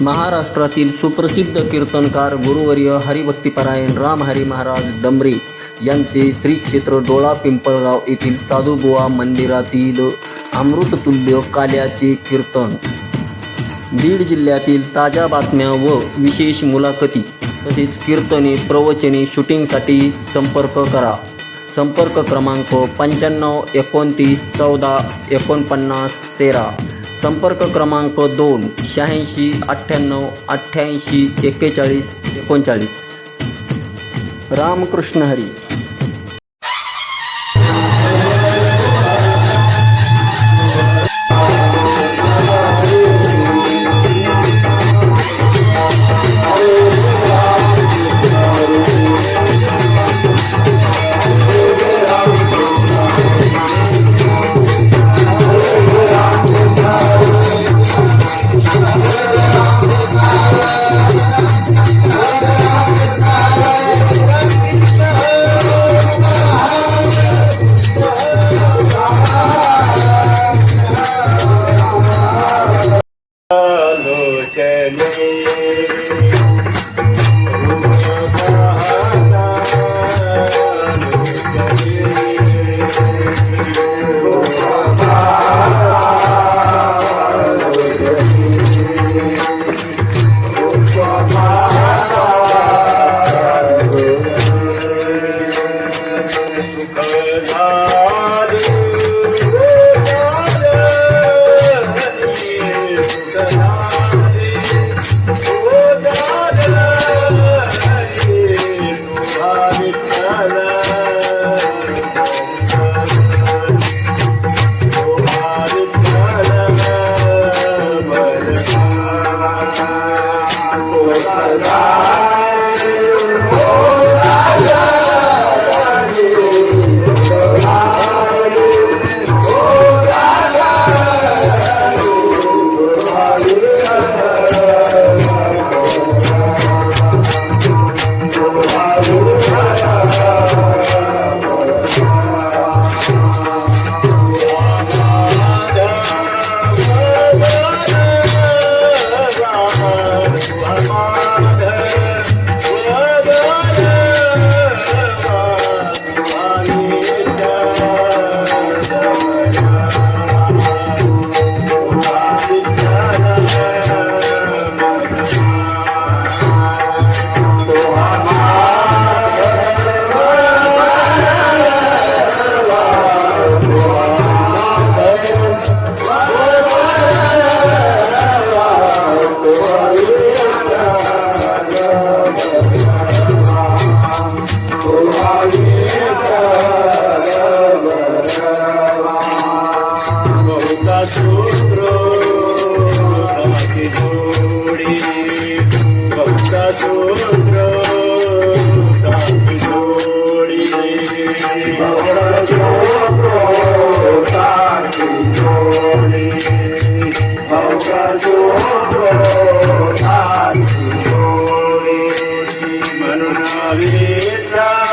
महाराष्ट्रातील सुप्रसिद्ध कीर्तनकार गुरुवर्य हरिभक्तीपरायण रामहरी महाराज डमरे यांचे श्री क्षेत्र डोळा पिंपळगाव येथील साधुबुवा मंदिरातील अमृततुल्य काल्याचे कीर्तन. बीड जिल्ह्यातील ताज्या बातम्या व विशेष मुलाखती तसेच कीर्तने प्रवचने शूटिंगसाठी संपर्क करा. संपर्क क्रमांक पंच्याण्णव एकोणतीस चौदा एकोणपन्नास तेरा. संपर्क क्रमांक दोन शहाऐंशी अठ्ठ्याण्णव अठ्ठ्याऐंशी एक्केचाळीस एकोणचाळीस. रामकृष्ण हरी. म्हणून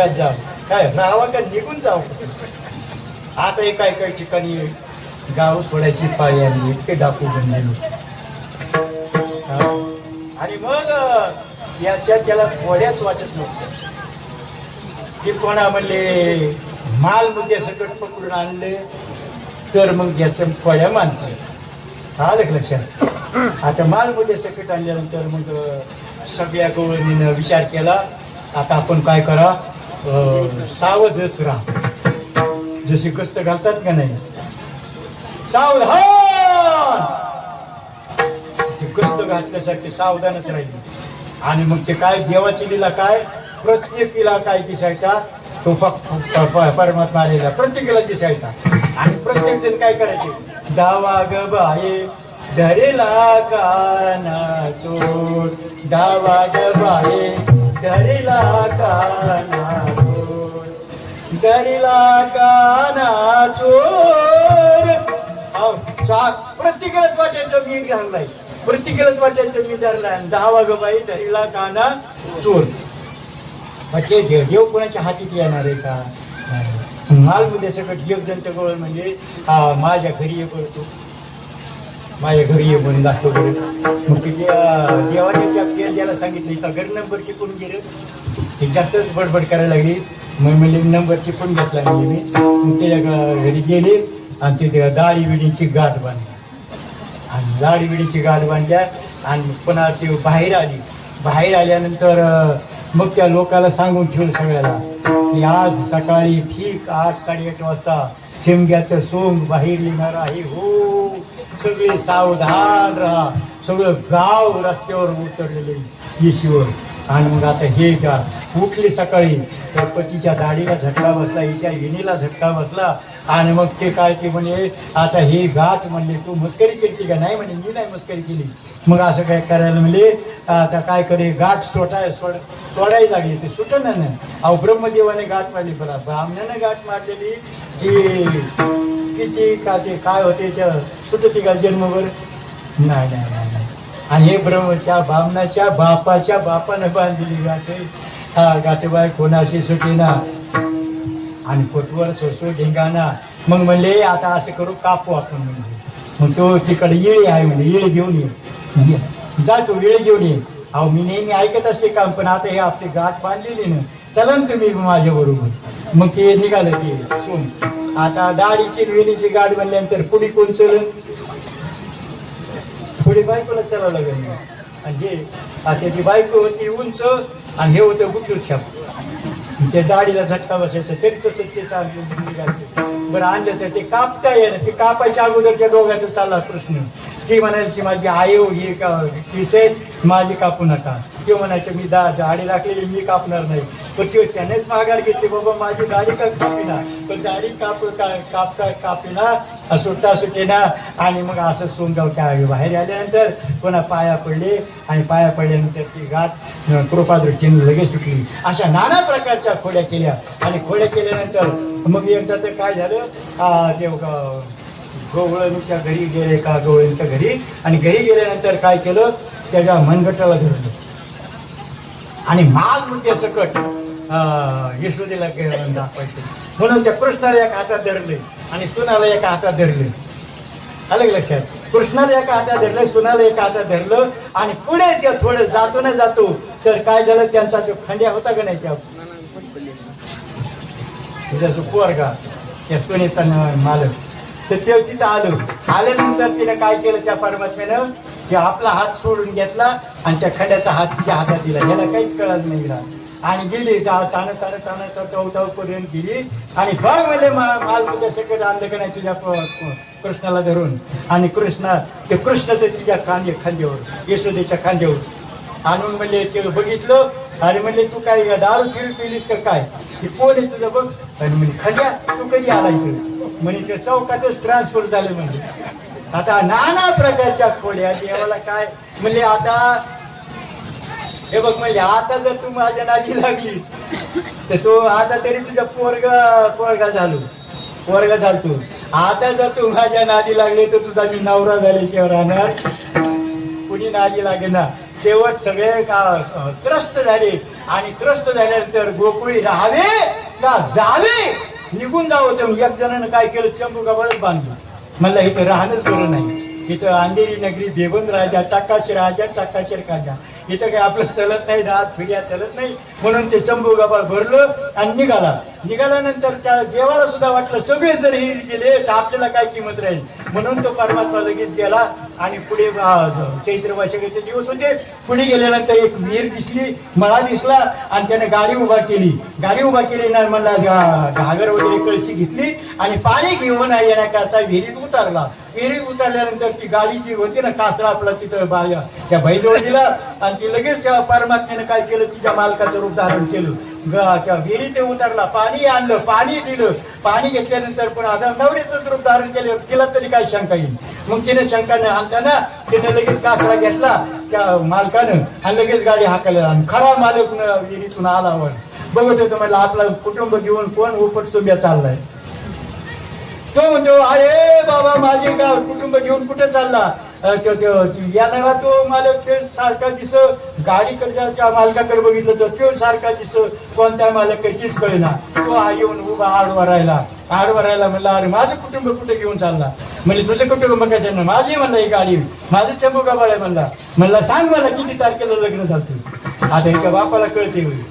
का जाव काय राहावं का निघून जाऊ. आता एका एका ठिकाणी गाव सोडायची पाळी आली इतके डाकू बनले. आणि मग याच्या त्याला थोड्याच वाटत नव्हतं. की कोणा म्हणले माल मुद्दे सकट पकडून आणले तर मग याचं फळ्या मानते. आलं लक्षात? आता माल मुद्दे सकट आणल्यानंतर मग सगळ्या गवळणीनं विचार केला आता आपण काय करा? सावधच राहा जशी गस्त घालतात का नाही? सावधान हो! ते गस्त घातल्यासारखे सावधानच राहिले. आणि मग ते काय देवाची लिला काय? प्रत्येकीला काय दिसायचा? तो फक्त परमात्मा आलेला प्रत्येकीला दिसायचा. आणि प्रत्येक जण काय करायचे? दावा ग बाये धरेला काना चोर दावा ग बाये धरेला काना चोर दरिला काना चोर प्रत्येकालाच वाटायचं मी घाललाय. प्रत्येकालाच वाटायचं मी धरलाय. आणि दहा वाग बाई काना चोर म्हणजे देव देव कोणाच्या हातीत येणार आहे का? मालमध्ये सगळं एक जणचं गोळ म्हणजे हा माझ्या घरी ये करतो. माझ्या घरी ये म्हणून लागतो मग तिथे देवाने त्या त्याला सांगितलं हिचा घर नंबर चिपून गेलं? ती जास्तच बडबड करायला लागली. मग म्हणजे नंबर चिपून घेतला म्हणजे मी? मग त्याच्या घरी गेले आणि तिथे दाढी विडीची गाठ बांधली. आणि दाढी विडीची गाठ बांधल्या आणि पुन्हा ती बाहेर आली. बाहेर आल्यानंतर मग त्या लोकाला सांगून ठेवलं सगळ्याला की आज सकाळी ठीक आठ साडेआठ वाजता शेमग्याचं सोंग बाहेर येणार आहे. हो सगळे सावधान राहा. सगळं गाव रस्त्यावर उतरलेले येशीवर. आणि मग आता हे का उठली सकाळी. गणपतीच्या दाढीला झटका बसला हिच्या विणीला झटका बसला. आणि मग ते काय ते म्हणे आता हे गाठ म्हणले तू मस्करी केली का? नाही म्हणे मी नाही मस्करी केली. मग असं काय करायला म्हणले आता काय करे गाठ सोडाय सोड सोडायला लागली ते सुटना ना अहो ब्रह्मदेवाने गाठ मारली बरा. ब्राह्मणाने गाठ मारलेली की किती का ते काय होते त्या सुटती का जन्मभर? नाही नाही नाही नाही. आणि हे ब्रह्म त्या ब्राह्मणाच्या बापाच्या बापानं बांधलेली गाठे हा गाठेबाई कोणाशी सुटेना? आणि पोटवर सोसो ढिंगाणा मग म्हणले आता असं करू कापू आपण म्हणजे मग तो तिकडे येळी आहे म्हणजे येळी घेऊन ये. ये. जा तू येळी घेऊन ये. अहो मी नेहमी ऐकत असते काम पण आता हे आपली गाठ बांधलेली ना चला ना तुम्ही माझ्या बरोबर. मग ते निघालं ते सोन. आता दाढीची वेणीची गाठ बनल्यानंतर पुढे कोण चलन? पुढे बायकोला चला लागेल मग. आणि हे आता ती बायको होती उंच आणि हे होतं गुड्डू छाप. त्या दाढीला झटका बसायचं तरी तसं ते चालतं बरं आणलं तर ते कापता येणं ते कापायच्या अगोदर त्या दोघांचा चालला प्रश्न. ती म्हणायची माझी आई हो ही का केस आहेत माझी कापू नका. ते म्हणायचं मी दा दाढी राखलेली मी कापणार नाही. पण ते त्यानेच माघार घेतली बाबा माझी दाढी का कापिना पण दाढी काप का- कापता कापिना सुटता सुटेना आणि मग असं सोनगाव त्या बाहेर आल्यानंतर पुन्हा पाया पडले. आणि पाया पडल्यानंतर ती गाठ कृपादृष्टीने लगेच सुटली. अशा नाना प्रकारच्या खोड्या केल्या. आणि खोड्या केल्यानंतर मग एकदा तर काय झालं? ते अं, गवळणीच्या घरी गेले का गवळणीच्या घरी. आणि घरी गेल्यानंतर काय केलं? त्याच्या मनगटाला धरलं. आणि माल म्हणजे सकट. अं, यशोदेला दाखवायचे. म्हणून त्या कृष्णाला एका हातात धरले आणि सुनाला एका हातात धरले. आलं लक्षात? कृष्णाला एका हातात धरलं सुनाला एका हातात धरलं आणि पुढे ते थोडं जातो ना जातो तर काय झालं? त्यांचा जो खंड्या होता का नाही त्या? तुझा जो पोरगा त्या सुनेचा मालक. तर ते तिथं आलं. आल्यानंतर तिने काय केलं त्या परमात्म्यानं की आपला हात सोडून घेतला आणि त्या खंड्याचा हात तिच्या हातात दिला. याला काहीच कळत नाही गेला आणि गेली ता- ताणत ताणत ताणत चौ पर्यंत गेली. आणि बघ म्हणजे माल तुझ्या सगळं आणलं का नाही तुझ्या कृष्णाला धरून. आणि कृष्णा ते कृष्ण तर तिच्या खांदे खांद्यावर यशोदेच्या खांद्यावर आणून म्हणले ते बघितलं. आणि म्हणले तू काय दारू फिरू पिलीस का काय? ते कोण आहे तुझं बघ. आणि म्हणजे खंड्या तू कधी आला इथं? म्हणे ते चौकातच ट्रान्सफर झाले म्हणजे आता नाना प्रकारच्या खोड्या देवाला काय? म्हणले आता हे बघ म्हणजे आता जर तू माझ्या नादी लागली तर तो आता तरी तुझा पोरग पोरगा झालो. पोरगा झालतो. आता जर तू माझ्या नादी लागली तर तुझा मी नवरा झाल्याशिवाय राहणार. कुणी नादी लागे ना शेवट सगळे का त्रस्त झाले. आणि त्रस्त झाल्यानंतर गोकुळी राहावे का जावे? निघून जावं तर एक जणानं काय केलं? चंबू गबाळच बांधलं. म्हणलं इथं राहणंच बरं नाही. इथं अंधेरी नगरी देवन राजा टाकाशी राजा टाकाशीर राजा इथं काही आपलं चलत नाही रात फिर्या चलत नाही. म्हणून ते चंबू गबाळ भरलं आणि निघाला. निघाल्यानंतर त्या देवाला सुद्धा वाटलं सगळे जर हे गेले तर आपल्याला काय किंमत राहील? म्हणून तो परमात्मा लगेच गेला. आणि पुढे चैत्र वैशाखाचे दिवस होते. पुढे गेल्यानंतर एक विहीर दिसली मळा दिसला आणि त्याने गाडी उभा केली. गाडी उभा केली ना मला घागर वगैरे कळशी घेतली आणि पाणी घेऊन येण्याकरता विहिरीत उतरला. विहिरीत उतरल्यानंतर ती गाडी जी होती ना कासरा आपला तिथं बाया त्या बैजवळ दिला आणि ती लगेच परमात्म्याने काय केलं? तिच्या मालकाचं रूप धारण केलं. विहिरी ते उतरला. पाणी आणलं पाणी दिलं. पाणी घेतल्यानंतर पण आता नवरीच रूप धारण केलं. तिला तरी काय शंका येईल? मग तिने शंका न आणताना तिने लगेच कासरा घेतला. त्या मालकानं आणि लगेच गाडी हाकायला आणि खरा मालक विहिरीतून आला वर. बघत होतो म्हटलं आपलं कुटुंब घेऊन कोण उपट सुंब्या चाललाय? तो म्हणतो अरे बाबा माझे गाव कुटुंब घेऊन कुठे चालला? येणारा तो मालक ते सारखा दिस गाडीकडच्या मालकाकडे बघितलं तर तो सारखा दिस कोणत्या मालक तीच कळेना. तो हा येऊन उभा आडवा राहिला. आडवा राहिला म्हणला अरे माझं कुटुंब कुठे घेऊन चालला? म्हणजे तुझं कुटुंब कशाने ना माझी म्हणला ही गाडी माझं चंबू गाबाळ आहे म्हणला. म्हणला सांग मला किती तारखेला लग्न झालं आता याच्या बापाला कळते होईल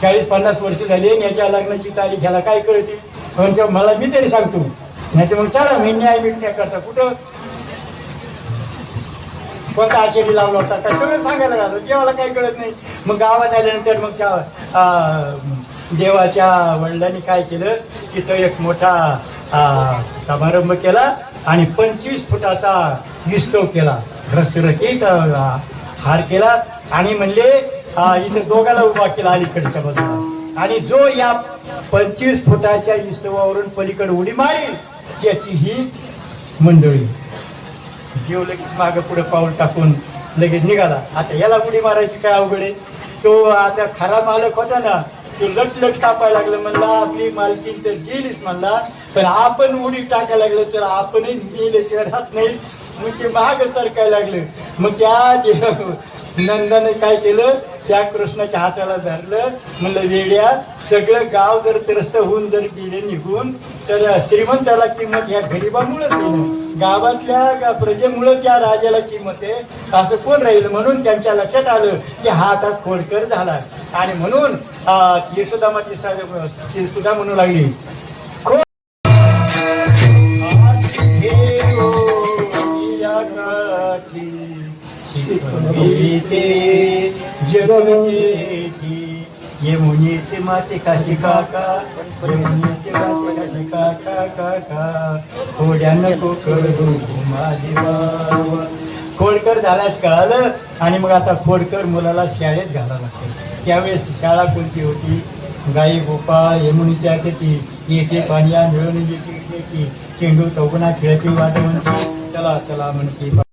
चाळीस पन्नास वर्ष झाली आणि याच्या लग्नाची तारीख ह्याला काय कळते? म्हणजे मला मी तरी सांगतो. नाही तर मग चला मी न्याय मिटण्या करता कुठं? कोणता आचारी लावला होता? काय सगळं सांगायला लागलो. जेवायला काही कळत नाही. मग गावात आल्यानंतर मग त्या देवाच्या वडिलांनी काय केलं? तिथं एक मोठा समारंभ केला आणि पंचवीस फुटाचा विस्तव केला. रसरकीत हार केला आणि म्हणले इथे इथं दोघाला उभा केला अलीकडच्या बाजूला. आणि जो या पंचवीस फुटाच्या विस्तवावरून पलीकडे उडी मारेल त्याची ही मंडळी. जीव लगेच मागं पुढे पाऊल टाकून लगेच निघाला. आता याला उडी मारायची काय अवघड आहे? तो आता खरा मालक होता ना तो लट लट टाकायला लागलं म्हणला आपली मालकीन तर गेलीच म्हणला. पण आपण उडी टाकायला लागलं तर आपणही गेले शहरात नाही. मग ते माग सरकायला लागलं. मग त्या नंदाने काय केलं? त्या कृष्णाच्या हाताला धरलं. म्हणलं वेड्या सगळं गाव जर त्रस्त होऊन जर गेले निघून तर श्रीमंताला किंमत ह्या गरिबामुळेच गावातल्या प्रजेमुळं त्या राजाला किंमत आहे. असं कोण राहील? म्हणून त्यांच्या लक्षात आलं की हा आता खोडकर झाला. आणि म्हणून अं, यशोदामाची सा- ती सुद्धा म्हणू लागली. शिकविते जगमेची यमुनेचे माते काशी काका यमुनेचे माते काशी काका काका. थोड्या नको करू माझे बाबा खोडकर झाल्यास कळालं आणि मग आता खोडकर मुलाला शाळेत घालावं लागतं त्यावेळेस शाळा कोणती होती? गाई गोपाळ यमुनीच्या म्हणजे ती येते पाण्या मिळून येते चेंडू चौगुणा खेळती वाट म्हणते चला चला म्हणते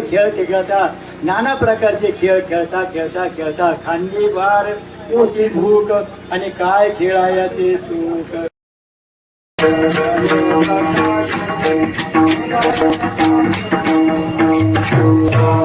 खेळू खेळ खेळ खेळतात नाना प्रकारचे खेळ खेळता खेळता खेळता खांदी वार मोठी भूक आणि काय खेळायाचे सुख तुका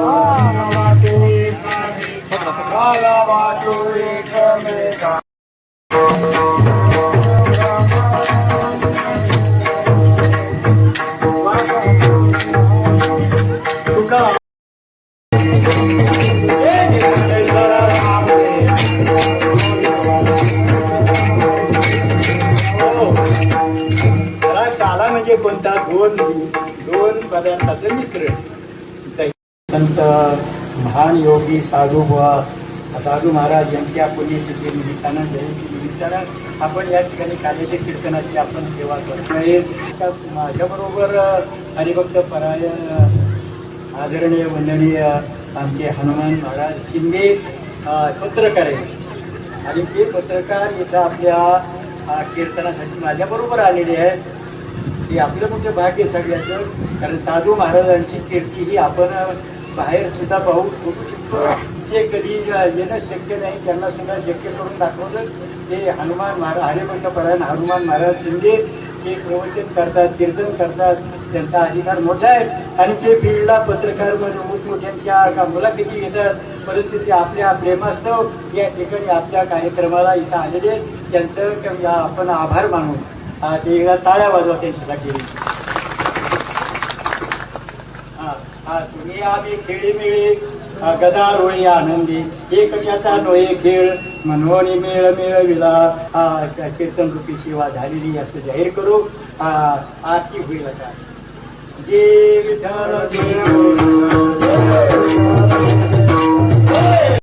पदार्थाचं मिश्रण संत महान योगी साधू बुवा साधू महाराज यांच्या पुण्यतिथी निमित्तानं जयंती निमित्तानं आपण या ठिकाणी काल्याच्या कीर्तनाची आपण सेवा करत आहेत माझ्याबरोबर हरिभक्त परायण आदरणीय वंदनीय आमचे हनुमान महाराज शिंदे पत्रकार आहेत. आणि ते पत्रकार इथं आपल्या कीर्तनासाठी माझ्याबरोबर आलेले आहेत. हे आपलं मोठं भाग्य सगळ्याचं कारण साधू महाराजांची कीर्ती ही आपण बाहेर सुद्धा पाहू बघू शकतो. जे कधी येणं शक्य नाही त्यांना सुद्धा शक्य करून दाखवलं. ते हनुमान महाराज हरिभक्त परायण हनुमान महाराज शिंदे ते प्रवचन करतात कीर्तन करतात. त्यांचा अधिकार मोठा आहे. आणि ते फील्डला पत्रकारमध्ये मोठमोठ्यांच्या का मुलाखती घेतात. परंतु ते आपल्या प्रेमास्तव या ठिकाणी आपल्या कार्यक्रमाला इथं आलेले त्यांचं आपण आभार मानू. हा ते एकदा ताळ्या वाजवा त्यांच्यासाठी. हा, हा, तुम्ही आम्ही खेळी मिळे गदा आनंदी एकट्याचा नोये खेळ मनवणी मेळ मिळविला. हा, कीर्तन रूपी सेवा झालेली असं जाहीर करू. हा, आरती होईल आता. जे विठ्ठल